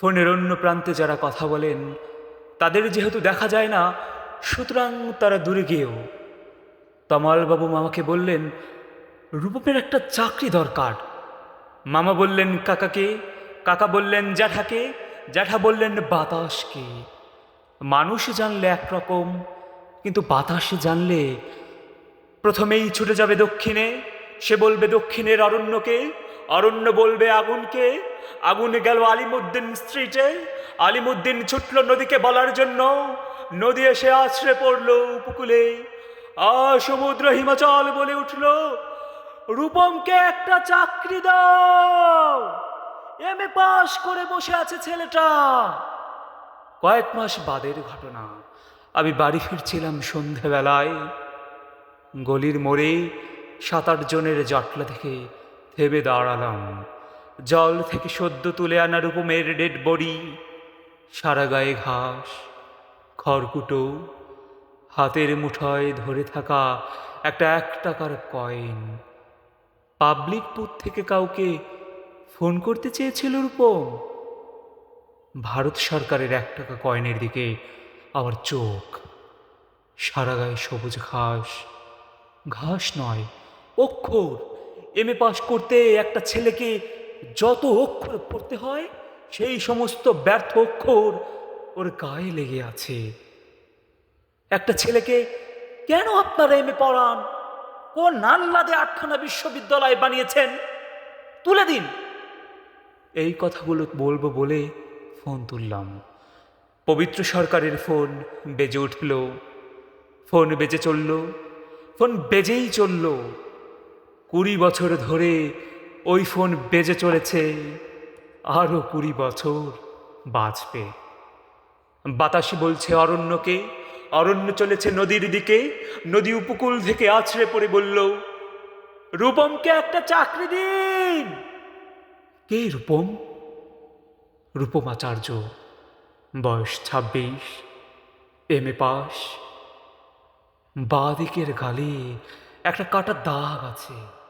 ফোনের অন্য প্রান্তে যারা কথা বলেন, তাদের যেহেতু দেখা যায় না, সুতরাং তারা দূরে গিয়েও। তমালবাবু মামাকে বললেন, রূপমের একটা চাকরি দরকার। মামা বললেন, কাকাকে? কাকা বললেন, জ্যাঠাকে। জ্যাঠা বললেন, বাতাসকে। মানুষ জানলে একরকম, কিন্তু বাতাস জানলে প্রথমেই ছুটে যাবে দক্ষিণে। সে বলবে, দক্ষিণের অরণ্যকে অরণ্য বলবে, আগুনকে। আগুন গেল আলিমুদ্দিন স্ট্রিটে আলিমুদ্দিন ছুটল নদীকে বলার জন্য। নদী এসে আছড়ে পড়ল উপকূলে। আ, সমুদ্র হিমাচল বলে উঠল, রূপমকে একটা চাকরি দাও। এম এ পাশ করে বসে আছে ছেলেটা। কয়েক মাস বাদের ঘটনা। আমি বাড়ি ফিরছিলাম সন্ধেবেলায়। গলির মোড়ে সাত আট জনের জটলা থেকে থেমে দাঁড়ালাম। জল থেকে সদ্য তুলে আনা রূপমের ডেড বডি, সারা গায়ে ঘাস, খড়কুটো, হাতের মুঠোয় ধরে থাকা একটা এক টাকার কয়েন। পাবলিক বুথ থেকে কাউকে ফোন করতে চেয়েছিল রূপম? ভারত সরকারের এক টাকা কয়েনের দিকে আমার চোখ। সারা গায়ে সবুজ ঘাস। ঘাস নয়, অক্ষর। এম এ পাশ করতে একটা ছেলেকে যত অক্ষর পড়তে হয়, সেই সমস্ত ব্যর্থ অক্ষর ওর গায়ে লেগে আছে। একটা ছেলেকে কেন আপনারা এম পড়ান? কোন নাল্লাদে আটখানা বিশ্ববিদ্যালয় বানিয়েছেন? তুলে দিন। এই কথাগুলো বলব বলে ফোন তুললাম। পবিত্র সরকারের ফোন বেজে উঠল। ফোন বেজে চলল। ফোন বেজেই চলল। কুড়ি বছর ধরে ওই ফোন বেজে চলেছে। আরও কুড়ি বছর বাঁচবে। বাতাস বলছে অরণ্যকে, অরণ্য চলেছে নদীর দিকে। নদী উপকূল থেকে আছড়ে পড়ে বলল, রূপমকে একটা চাকরি দিন। কে রূপম? রূপম আচার্য বয়স ছাব্বিশ, এম এ পাস বাঁ দিকের গালে একটা কাটা দাগ আছে।